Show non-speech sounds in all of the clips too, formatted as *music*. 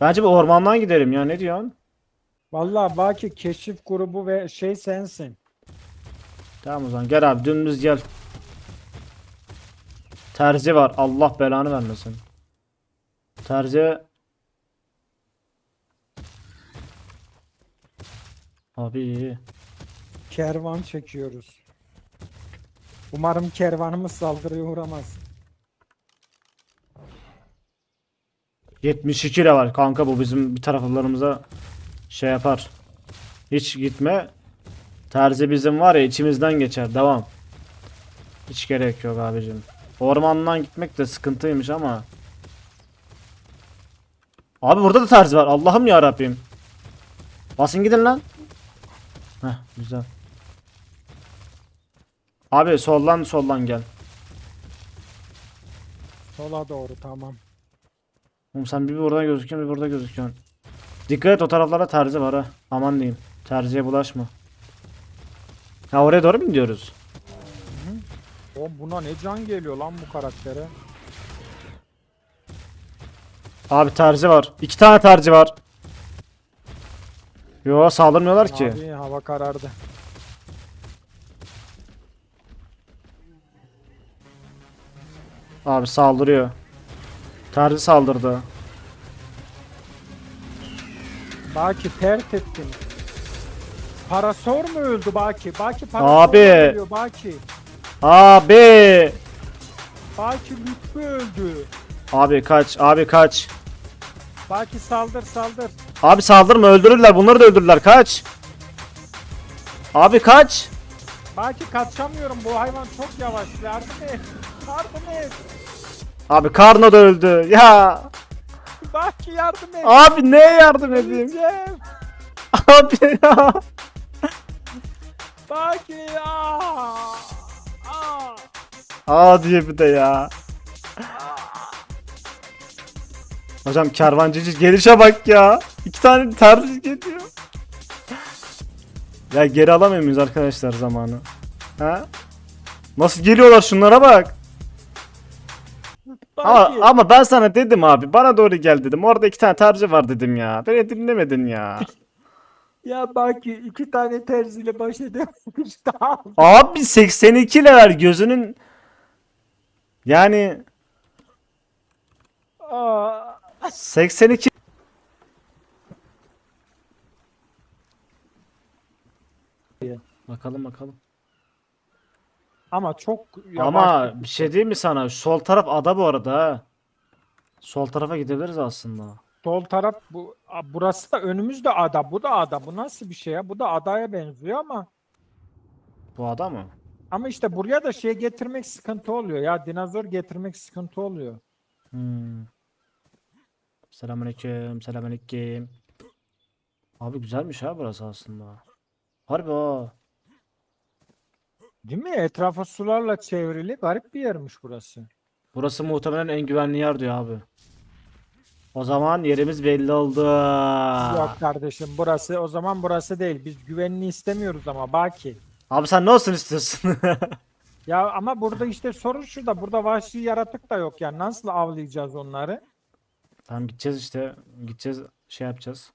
Bence bir ormandan gidelim ya ne diyorsun? Vallahi Baki keşif grubu ve şey sensin. Tamam o zaman gel abi dümdüz gel. Terzi var. Allah belanı vermesin. Terzi. Abi Kervan çekiyoruz. Umarım kervanımız saldırıya uğramaz. 72 de var kanka bu bizim bir taraflarımıza şey yapar. Hiç gitme. Terzi bizim var ya içimizden geçer. Devam. Hiç gerek yok abicim. Ormandan gitmek de sıkıntıymış ama. Abi burada da terzi var. Allah'ım ya Rabbim. Basın gidin lan. Heh güzel. Abi soldan soldan gel. Sola doğru tamam. Oğlum sen bir burada gözüküyorsun bir burada gözüküyorsun. Dikkat et o taraflarda terzi var ha. Aman diyeyim. Terziye bulaşma. Ha oraya doğru mu gidiyoruz? O buna ne can geliyor lan bu karaktere? Abi terzi var. İki tane terzi var. Yo saldırmıyorlar ki. Abi hava karardı. Abi saldırıyor. Terzi saldırdı. Baki tert ettin. Parasor mu öldü Baki? Baki Parasor Abi. ölüyor Baki. Abi. Baki Lütfü öldü. Abi kaç. Abi kaç. Baki saldır saldır. Abi saldırma öldürürler. Bunları da öldürürler. Kaç. Abi kaç. Baki kaçamıyorum bu hayvan çok yavaş. Yardım et. Yardım et. Abi Karno da öldü. Ya. Baki yardım et. Abi neye yardım edeyim? Öleceğim. Abi ya. Baki aa. Aa. Aa diye bir de ya. Hocam kervancıcı gelişe bak ya. İki tane tercih geliyor. Ya geri alamıyor muyuz arkadaşlar zamanı? Ha? Nasıl geliyorlar şunlara bak. Ama, ama ben sana dedim abi bana doğru gel dedim. Orada iki tane tercih var dedim ya. Beni dinlemedin ya. *laughs* Ya Baki iki tane terziyle baş edemedik *laughs* daha. Abi 82 level gözünün yani Aa. 82 Bakalım bakalım. Ama çok yavaş. Ama bir şey diyeyim mi sana? Sol taraf ada bu arada ha. Sol tarafa gidebiliriz aslında. Sol taraf bu a, burası da önümüzde ada. Bu da ada. Bu nasıl bir şey ya? Bu da adaya benziyor ama Bu ada mı? ama işte buraya da şey getirmek sıkıntı oluyor ya. Dinozor getirmek sıkıntı oluyor. Hmm. Selamünaleyküm, selamünaleyküm. Abi güzelmiş ha burası aslında. Harbi ha. Değil mi? Etrafı sularla çevrili garip bir yermiş burası. Burası muhtemelen en güvenli yer diyor abi. O zaman yerimiz belli oldu. Yok kardeşim burası o zaman burası değil. Biz güvenli istemiyoruz ama Baki. Abi sen ne olsun istiyorsun? *laughs* Ya ama burada işte sorun şu da burada vahşi yaratık da yok yani nasıl avlayacağız onları? tamam gideceğiz işte. Gideceğiz şey yapacağız.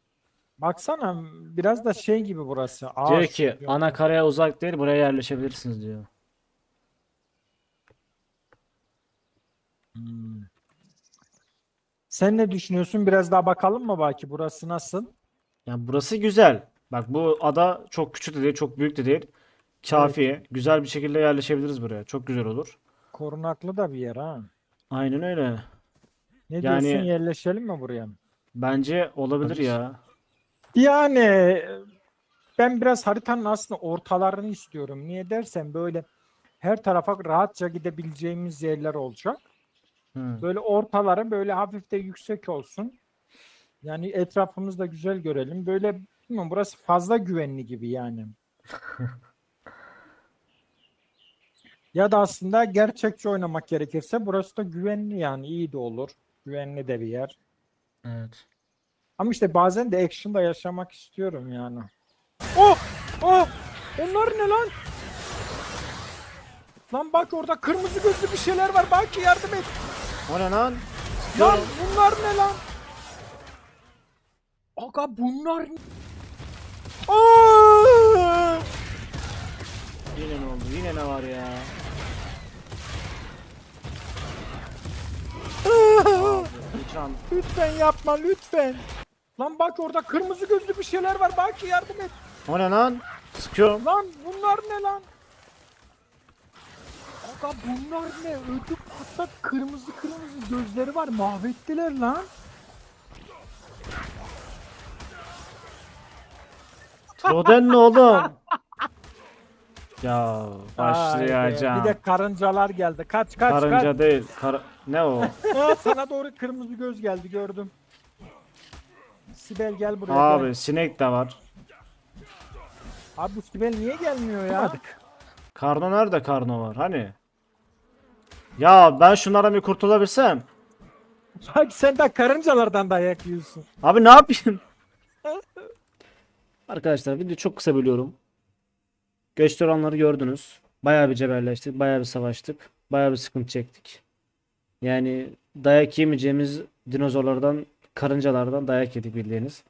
Baksana biraz da şey gibi burası. Diyor ağaç ki yok. ana karaya uzak değil buraya yerleşebilirsiniz diyor. Hmm. Sen ne düşünüyorsun? Biraz daha bakalım mı Baki? Burası nasıl? Yani burası güzel. Bak bu ada çok küçük de değil, çok büyük de değil. Kafi. Güzel bir şekilde yerleşebiliriz buraya. Çok güzel olur. Korunaklı da bir yer ha. Aynen öyle. Ne Yani- diyorsun yerleşelim mi buraya? Bence olabilir ya. Yani ben biraz haritanın aslında ortalarını istiyorum. Niye dersen böyle her tarafa rahatça gidebileceğimiz yerler olacak. Hı. Böyle ortaları böyle hafif de yüksek olsun. Yani etrafımızı da güzel görelim. Böyle bilmiyorum burası fazla güvenli gibi yani. *laughs* Ya da aslında gerçekçi oynamak gerekirse burası da güvenli yani iyi de olur. Güvenli de bir yer. Evet. Ama işte bazen de action'da yaşamak istiyorum yani. Oh! Oh! Onlar ne lan? Lan bak orada kırmızı gözlü bir şeyler var. Bak yardım et. O ne lan? Lan bunlar ne lan? Aga bunlar Aa! Yine ne oldu? Yine ne var ya? Uçan. Lütfen yapma lütfen. Lan bak orada kırmızı gözlü bir şeyler var. Bak yardım et. O ne lan? Sıkıyorum. Lan bunlar ne lan? Aga bunlar ne? Ödü patlak kırmızı kırmızı gözleri var. Mahvettiler lan. Troden ne oğlum? *laughs* ya başlayacağım. Bir de karıncalar geldi. Kaç kaç Karınca değil. Kar ne o? kaç. *laughs* Aa, sana doğru kırmızı göz geldi gördüm. Sibel gel buraya. Abi gel. sinek de var. Abi bu Sibel niye gelmiyor ya? Karno nerede karno var? Hani? Ya ben şunlara bir kurtulabilsem. Bak sen de karıncalardan dayak yiyorsun. Abi ne yapayım? *laughs* Arkadaşlar video çok kısa bölüyorum. Göçte olanları gördünüz. Bayağı bir cebelleştik. Bayağı bir savaştık. Bayağı bir sıkıntı çektik. Yani dayak yemeyeceğimiz dinozorlardan, karıncalardan dayak yedik bildiğiniz.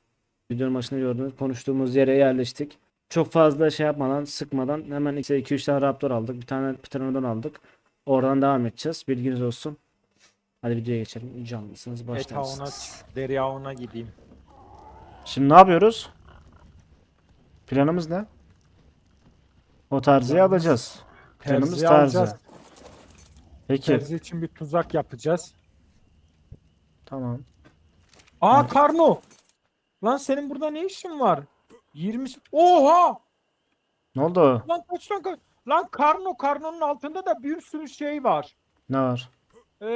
Videonun başında gördüğünüz konuştuğumuz yere yerleştik. Çok fazla şey yapmadan, sıkmadan hemen 2-3 tane raptor aldık. Bir tane pteranodon aldık. Oradan devam edeceğiz. Bilginiz olsun. Hadi videoya geçelim. Canlısınız. Başlarsınız. deri avına gideyim. Şimdi ne yapıyoruz? Planımız ne? O terziyi alacağız. Planımız terzi. alacağız. Peki. Terzi için bir tuzak yapacağız. Tamam. Aa. Karno. Lan senin burada ne işin var? 20 Oha! Ne oldu? Lan kaç lan kaç. Lan Karno Karno'nun altında da bir sürü şey var. Ne var? Ee,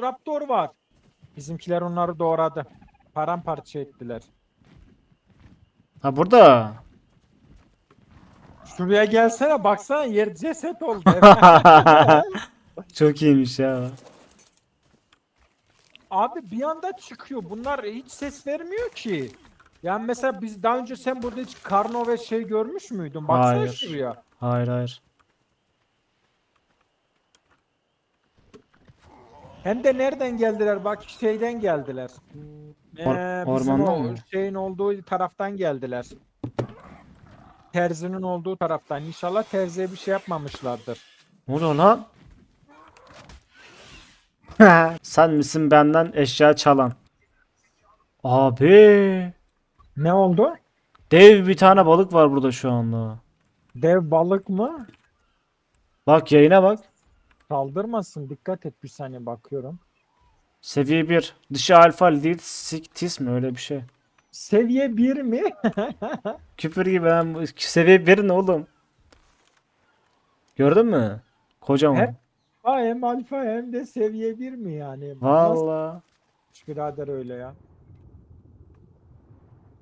Raptor var. Bizimkiler onları doğradı. Paramparça ettiler. Ha burada. Şuraya gelsene baksana yer ceset oldu. *laughs* *laughs* Çok iyiymiş ya. Abi bir anda çıkıyor. Bunlar hiç ses vermiyor ki. Yani mesela biz daha önce sen burada hiç Karno ve şey görmüş müydün? Baksana Hayır. şuraya. Hayır hayır. Hem de nereden geldiler? Bak şeyden geldiler. Or- Ee, bizim ormandan o mı? şeyin olduğu taraftan geldiler. Terzinin olduğu taraftan. İnşallah terziye bir şey yapmamışlardır. Ne oluyor lan? *laughs* Sen misin benden eşya çalan? Abi. Ne oldu? Dev bir tane balık var burada şu anda. Dev balık mı? Bak yayına bak. Saldırmasın. Dikkat et bir saniye bakıyorum. Seviye 1. Dışı alfa değil siktis mi öyle bir şey. Seviye 1 mi? *laughs* Küfür gibi bu- seviye 1 ne oğlum? Gördün mü? Kocaman. Hep- ha, hem alfa hem de seviye 1 mi yani? Nasıl Valla. iş birader öyle ya?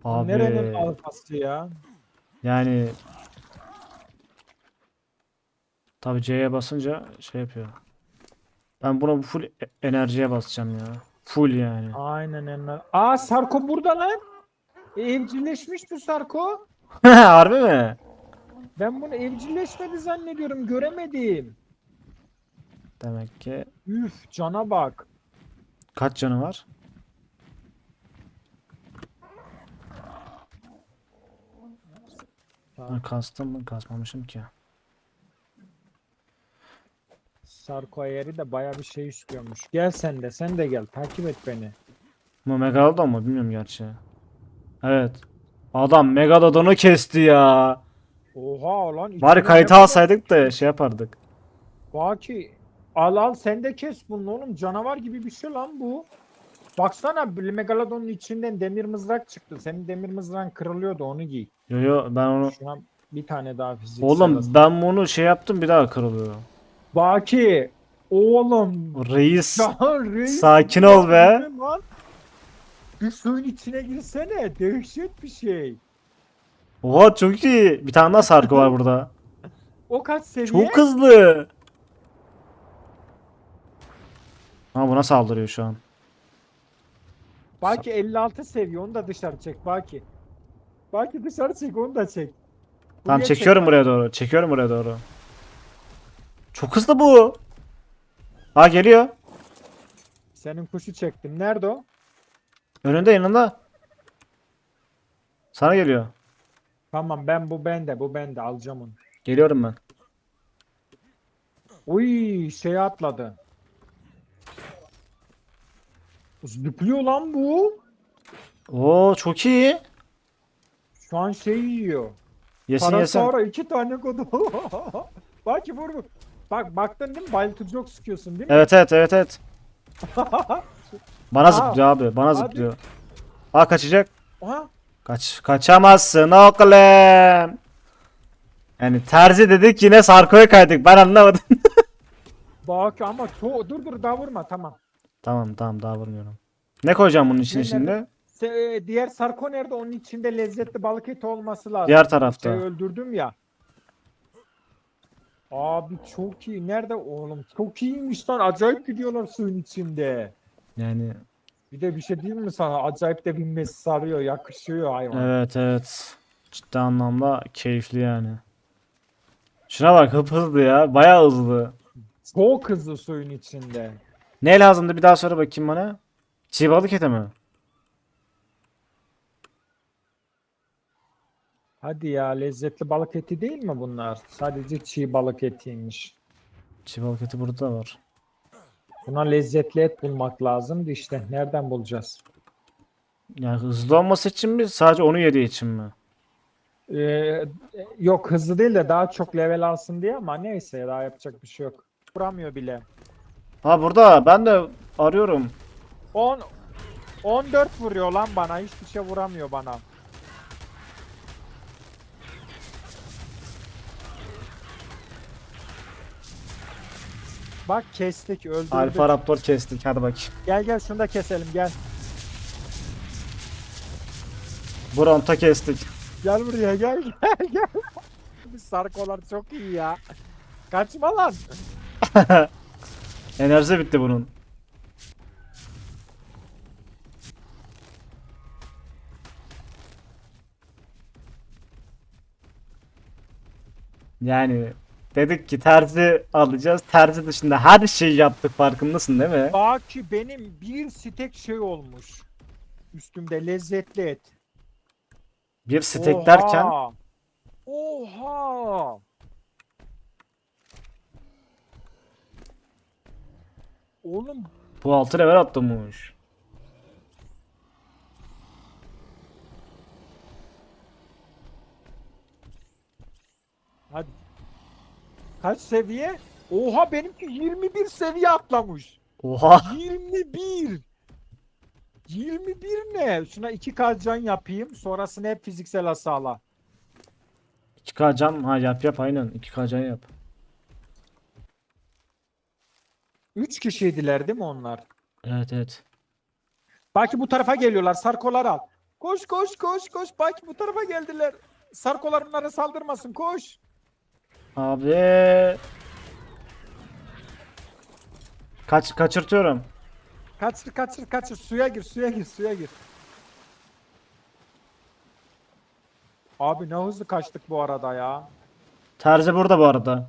Abi. Nerenin alfası ya? Yani Tabi C'ye basınca şey yapıyor. Ben buna full enerjiye basacağım ya. Full yani. Aynen enler. Aa Sarko burada lan. E, evcilleşmiş bu Sarko. *laughs* Harbi mi? Ben bunu evcilleşmedi zannediyorum. Göremedim. Demek ki Üf cana bak. kaç canı var? Ha, kastım mı? Kasmamışım ki. Sarko ayarı da baya bir şey istiyormuş. Gel sen de sen de gel. Takip et beni. Bu Megalodon mu? Bilmiyorum gerçi. Evet. Adam Megalodon'u kesti ya. Oha lan. Bari var? alsaydık da şey yapardık. Baki al al sen de kes bunu oğlum. Canavar gibi bir şey lan bu. Baksana Megalodon'un içinden demir mızrak çıktı. Senin demir mızrağın kırılıyordu onu giy. Yo yo ben onu Şuna bir tane daha fiziksel. Oğlum hasar. ben bunu şey yaptım bir daha kırılıyor. Baki oğlum Reis *laughs* Lan reis Sakin ya ol be. lan? Bir suyun içine girsene. Dehşet bir şey. Oha çok iyi. Bir tane daha sarkı var *laughs* burada. O kaç seviye? Çok hızlı. Ama buna saldırıyor şu an. Baki 56 seviye. Onu da dışarı çek Baki. Baki dışarı çek onu da çek. Tamam Buraya çekiyorum çek. buraya doğru. Çekiyorum buraya doğru. Çok hızlı bu. Aa geliyor. Senin kuşu çektim. Nerede o? Önünde yanında. Sana geliyor. Tamam ben bu bende bu bende alacağım onu. Geliyorum ben. Uy şeye atladı. Zıplıyor lan bu. Oo çok iyi. Şu an şey yiyor. Yesin yesin. Parasara iki tane kodu. *laughs* Bak ki vur vur. Bak baktın değil mi? Bayıltıcı ok sıkıyorsun değil mi? Evet evet evet evet. *laughs* Bana zıplıyor abi. Bana zıplıyor. Aa kaçacak. Aha. Kaç kaçamazsın oğlum. Yani terzi dedik yine Sarko'ya kaydık. Ben anlamadım. *laughs* Bak ama çok dur dur daha vurma tamam. Tamam tamam daha vurmuyorum. Ne koyacağım bunun içine Ne, şimdi? Se- e, diğer sarko nerede? Onun içinde lezzetli balık eti olması lazım. Diğer tarafta. Şey öldürdüm ya. Abi çok iyi. Nerede oğlum? Çok iyiymiş lan. Acayip gidiyorlar suyun içinde. Yani Bir de bir şey diyeyim mi sana? Acayip de binmesi sarıyor, yakışıyor hayvan. evet evet. Ciddi anlamda keyifli yani. Şuna bak hıp hızlı ya. Bayağı hızlı. Çok hızlı suyun içinde. Ne lazımdı bir daha söyle bakayım bana. Çiğ balık eti mi? Hadi ya lezzetli balık eti değil mi bunlar? Sadece çiğ balık etiymiş. Çiğ balık eti burada da var. Buna lezzetli et bulmak lazımdı işte. Nereden bulacağız? Yani hızlı olması için mi sadece onu yediği için mi? Ee, yok hızlı değil de daha çok level alsın diye ama neyse daha yapacak bir şey yok. Vuramıyor bile. Ha burada ben de arıyorum. 10 14 vuruyor lan bana. Hiçbir şey vuramıyor bana. Bak kestik öldürdük. Alfa Raptor kestik hadi bakayım. Gel gel şunu da keselim gel. Bronta kestik. Gel buraya gel gel gel. Biz *laughs* sarkolar çok iyi ya. Kaçma lan. *laughs* Enerji bitti bunun. Yani dedik ki terzi alacağız. Terzi dışında her şeyi yaptık farkındasın değil mi? Bak ki benim bir stek şey olmuş. Üstümde lezzetli et. Bir steak derken Oha! Oğlum bu 6 level atlamış. hadi. Kaç seviye? Oha benimki 21 seviye atlamış. Oha. 21. 21 ne? Şuna 2K can yapayım. Sonrasını hep fiziksel hasarla. 2K can ha yap yap aynen 2K can yap. 3 kişiydiler değil mi onlar? Evet evet. Belki bu tarafa geliyorlar. Sarkolar al. Koş koş koş koş. Belki bu tarafa geldiler. Sarkolar bunlara saldırmasın. Koş. Abi. Kaç kaçırtıyorum. Kaçır kaçır kaçır. Suya gir suya gir suya gir. Abi ne hızlı kaçtık bu arada ya. Terzi burada bu arada.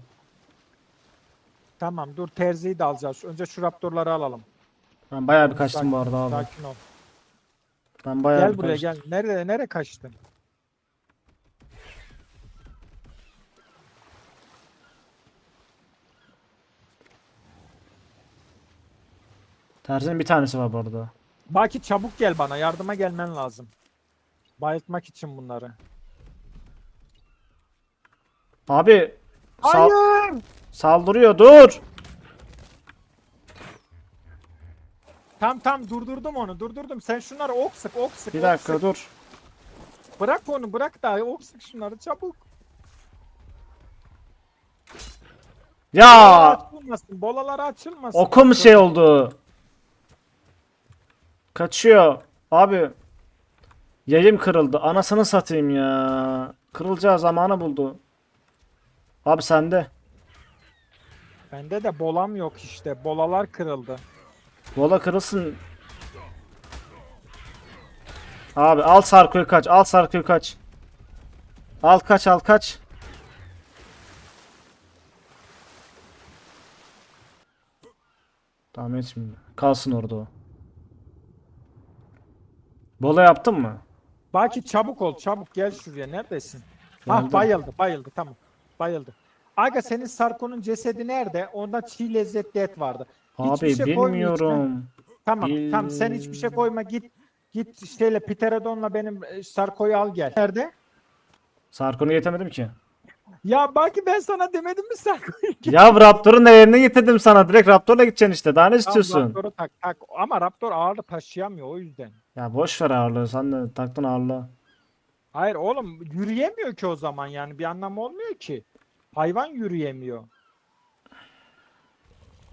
Tamam dur terziyi de alacağız. Önce şu raptorları alalım. Ben bayağı bir kaçtım bu arada abi. Sakin ol. Ben bayağı Gel bir buraya kaçtım. gel. Nerede nereye kaçtın? Terzinin bir tanesi var bu arada. Baki çabuk gel bana. Yardıma gelmen lazım. Bayıltmak için bunları. Abi Hayır. Saldırıyor dur. Tam tam durdurdum onu. Durdurdum. Sen şunları ok sık ok sık. Bir ok dakika sık. dur. Bırak onu bırak da ok sık şunları çabuk. Ya Bolalar açılmasın. Bolalar açılmasın. okum şey oldu. Kaçıyor. Abi yayım kırıldı. Anasını satayım ya. Kırılacağı zamanı buldu. Abi sende. Bende de bolam yok işte. Bolalar kırıldı. Bola kırılsın. Abi al Sarko'yu kaç. Al Sarko'yu kaç. Al kaç al kaç. Tamam etmiyor. Kalsın orada o. Bola yaptın mı? Baki çabuk ol çabuk gel şuraya neredesin? Geldim. Ah bayıldı bayıldı tamam bayıldı. Aga senin Sarko'nun cesedi nerede? Onda çiğ lezzetli et vardı. Hiçbir Abi şey koyma içine. bilmiyorum. Tamam tamam sen hiçbir şey koyma git. Git şeyle Pterodon'la benim e, Sarko'yu al gel. Nerede? Sarkon'u getirmedim ki. Ya belki ben sana demedim mi Sarko'yu? *laughs* ya Raptor'un değerini getirdim sana. Direkt Raptor'la gideceksin işte. Daha ne istiyorsun? Tamam, Raptor'u tak tak. Ama Raptor ağırlık taşıyamıyor o yüzden. Ya boş ver ağırlığı. Sen de taktın ağırlığı. Hayır oğlum yürüyemiyor ki o zaman yani bir anlamı olmuyor ki. Hayvan yürüyemiyor.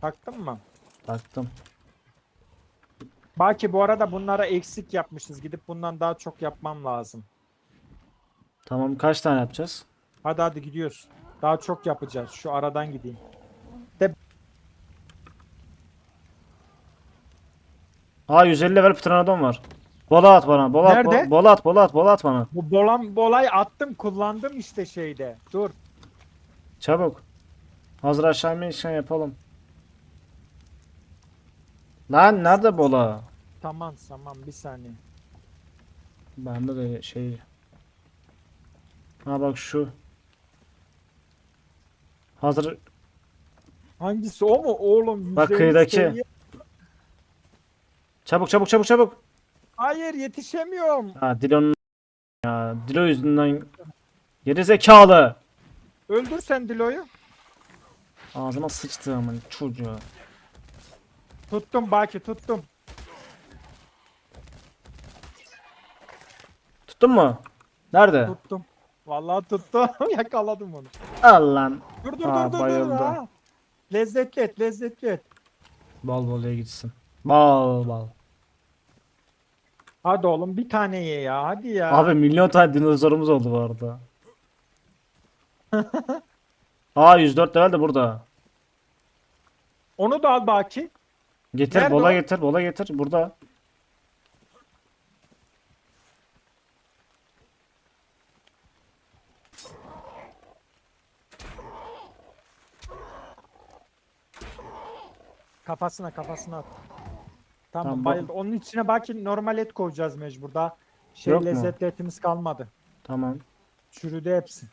Taktın mı? Taktım. Belki bu arada bunlara eksik yapmışız. Gidip bundan daha çok yapmam lazım. Tamam kaç tane yapacağız? Hadi hadi gidiyoruz. Daha çok yapacağız. Şu aradan gideyim. Aa 150 level Pteranodon var. Bola at bana. Bola at, Nerede? bo- bola at, bola at, bola at bana. Bu bolam bolay attım kullandım işte şeyde. Dur. Çabuk. Hazır aşağı inmişken yapalım. Lan nerede bola? Tamam tamam bir saniye. Bende de şey. Ha bak şu. Hazır. Hangisi o mu oğlum? Bak 150 kıyıdaki. seviye- Çabuk çabuk çabuk çabuk. Hayır yetişemiyorum. Ha Dilo'nun ya Dilo yüzünden geri zekalı. Öldür sen Dilo'yu. Ağzıma sıçtı ama çocuğa. Tuttum Baki tuttum. Tuttun mu? Nerede? Tuttum. Vallahi tuttum. *laughs* Yakaladım onu. Al lan. Dur dur Aa, dur dur dur. ha. Lezzetli et lezzetli et. Bal bal ye gitsin. Bal bal. Hadi oğlum bir tane ye ya hadi ya. Abi milyon tane dinozorumuz oldu bu arada. Aa 104 level de burada. Onu da al Baki. Getir Nerede bola o? getir bola getir burada. Kafasına kafasına at. Tamam, Tamam, bayıldı. Onun içine Baki normal et koyacağız mecbur. Daha şey Yok mu? lezzetli etimiz kalmadı. Tamam. Çürüdü hepsi.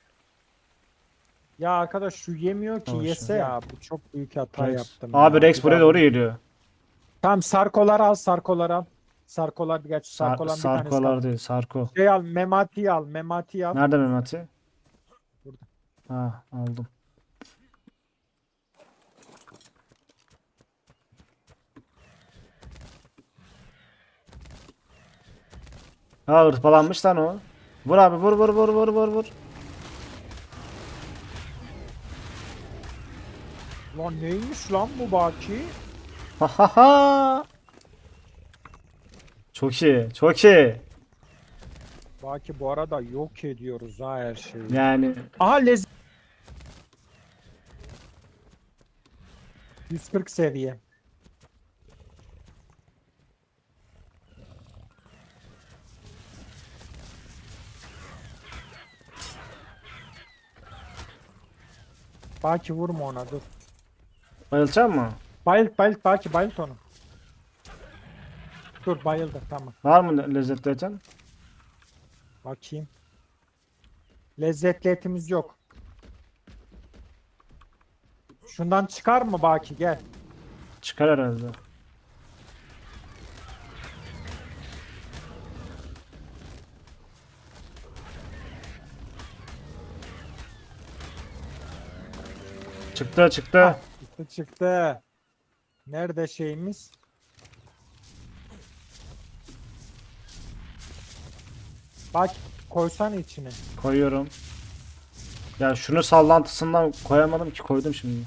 Ya arkadaş şu yemiyor ki Tamam, yese şimdi. ya. Bu çok büyük hata Rex. yaptım. Abi ya. Rex Bir buraya doğru geliyor. Tamam sarkolar al sarkolar al. Sarkolar gerçi Sar bir tanesi Sarkolar kaldı. değil Sarko. Şey al memati al memati al. Nerede Memati? Burada. Ha aldım. Ha hırpalanmış lan o. Vur abi vur vur vur vur vur vur. Lan neymiş lan bu Baki? Ha ha ha. Çok iyi çok iyi. Baki bu arada yok ediyoruz ha her şeyi. Yani Aha lez 140 seviye. Baki vurma ona dur. Bayılacak mı? Bayılt bayılt Baki bayılt onu. Dur bayıldı tamam. Var mı le- lezzetli eten? Bakayım. Lezzetli etimiz yok. Şundan çıkar mı Baki gel. Çıkar herhalde. Çıktı çıktı. Çıktı çıktı. Nerede şeyimiz? Bak koysan içine. Koyuyorum. Ya şunu sallantısından koyamadım ki koydum şimdi.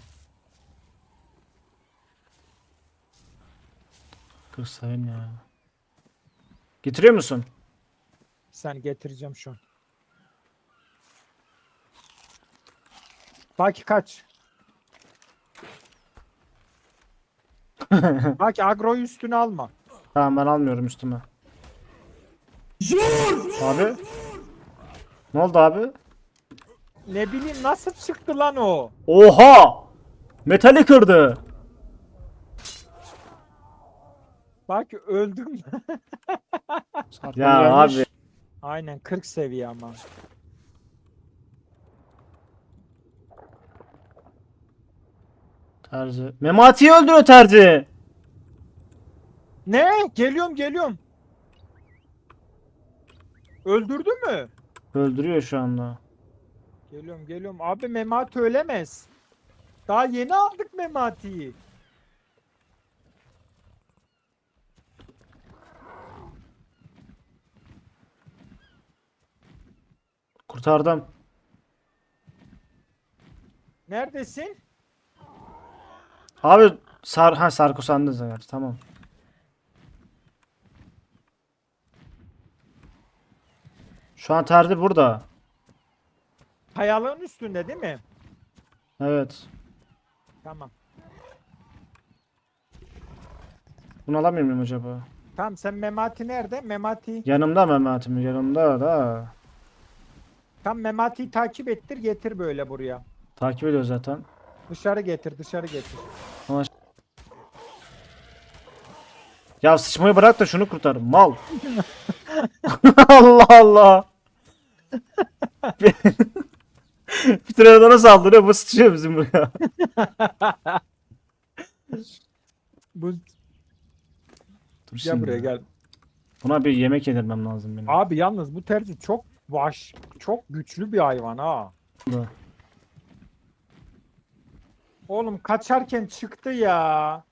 40 sayın ya. Getiriyor musun? Sen getireceğim şu an. Baki kaç. *laughs* Baki agroyu üstüne alma. Tamam ben almıyorum üstüme. Abi. Ne oldu abi? Ne bileyim nasıl çıktı lan o? Oha! Metali kırdı. Baki öldüm. *laughs* Ya abi. Aynen 40 seviye ama. Terzi. Memati'yi öldürüyor Terzi. Ne? Geliyorum geliyorum. Öldürdü mü? Öldürüyor şu anda. Geliyorum geliyorum. Abi Memati ölemez. Daha yeni aldık Memati'yi. Kurtardım. Neredesin? Abi Sar ha Sarko sende zaten. Tamam. Şu an Terzi burada. Kayalığın üstünde değil mi? Evet. Tamam. Bunu alamıyor muyum acaba? Tamam sen Memati nerede? Memati. Yanımda Mehmet'im yanımda da. Tam Memati'yi takip ettir getir böyle buraya. Takip ediyor zaten. Dışarı getir dışarı getir. Ya sıçmayı bırak da şunu kurtar. Mal. *laughs* Allah Allah. *laughs* bir tane saldırıyor bu sıçıyor bizim buraya. Bu Dur gel şimdi. buraya gel. Buna bir yemek yedirmem lazım benim. Abi yalnız bu terzi çok baş çok güçlü bir hayvan ha. Oğlum kaçarken çıktı ya.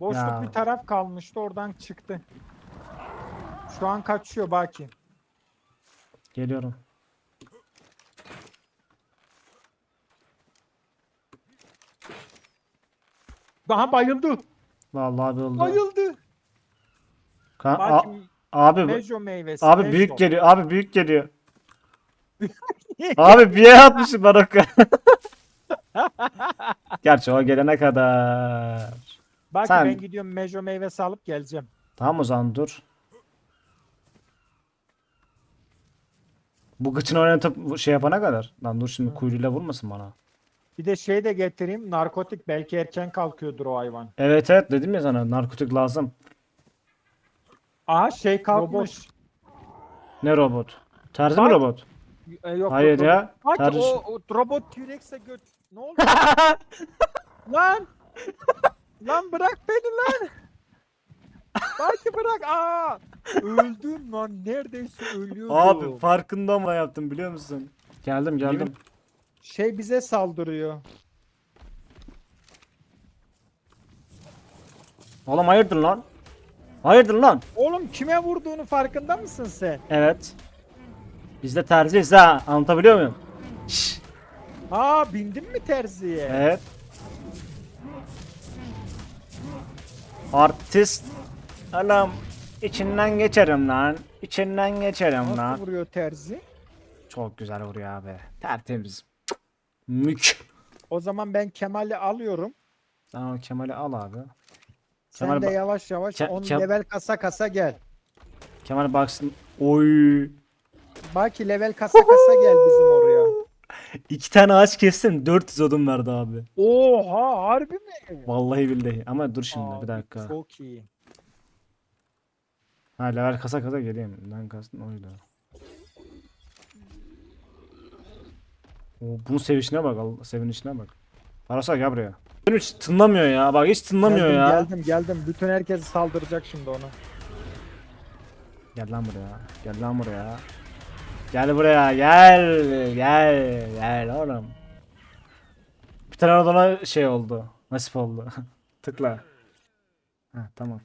Boşluk Ya. bir taraf kalmıştı oradan çıktı. Şu an kaçıyor Baki. Geliyorum. Daha bayıldı. Vallahi abi oldu. Bayıldı. Ka- a- Baki abi mejo meyvesi. abi mejo. büyük geliyor. Abi büyük geliyor. *laughs* abi bir yere atmışım Baraka. *laughs* Gerçi o gelene kadar. Baki Sen- ben gidiyorum mejo meyvesi alıp geleceğim. Tamam o zaman dur. Bu gıçını oynatıp şey yapana kadar. Lan dur şimdi kuyruğuyla vurmasın bana. Bir de şey de getireyim. Narkotik belki erken kalkıyordur o hayvan. Evet evet dedim ya sana narkotik lazım. Aha şey kalkmış. Ne robot? Terzi mi Bak. robot? E, yok, Hayır yok, ya. Bak Terzi. o, o robot T-Rex'e göt. Ne oldu? *laughs* lan! Lan bırak beni lan! Belki bırak. Aa! Öldüm lan. Neredeyse ölüyordum. Abi farkında mı yaptım biliyor musun? Geldim geldim. Şey bize saldırıyor. Oğlum hayırdır lan? Hayırdır lan? Oğlum kime vurduğunu farkında mısın sen? Evet. Biz de terziyiz ha. Anlatabiliyor muyum? Şşş. Aa bindin mi terziye? Evet. Artist. Oğlum içinden geçerim lan. İçinden geçerim lan. Nasıl vuruyor terzi? Çok güzel vuruyor abi. Tertemiz. Mük. O zaman ben Kemal'i alıyorum. O Kemal'i al abi. Sen Kemal de ba- yavaş yavaş Ke- 10 Kem- level kasa kasa gel. Kemal baksın. Oy. Baki level kasa kasa gel bizim oraya. İki tane ağaç kessin 400 odun verdi abi. Oha harbi mi? Vallahi billahi. Ama dur şimdi Abi, bir dakika. Çok iyi. Ha level kasa kasa geleyim. Ben kastım oydu. Oo, bunun sevişine bak. Allah, sevinişine bak. Parasa gel buraya. Hiç tınlamıyor ya. Bak hiç tınlamıyor geldim, ya. Geldim geldim. Bütün herkes saldıracak şimdi ona. Gel lan buraya. Gel lan buraya. Gel buraya. Gel. Gel. Gel oğlum. Bir tane adama şey oldu. Nasip oldu. *laughs* Tıkla. Ha tamam.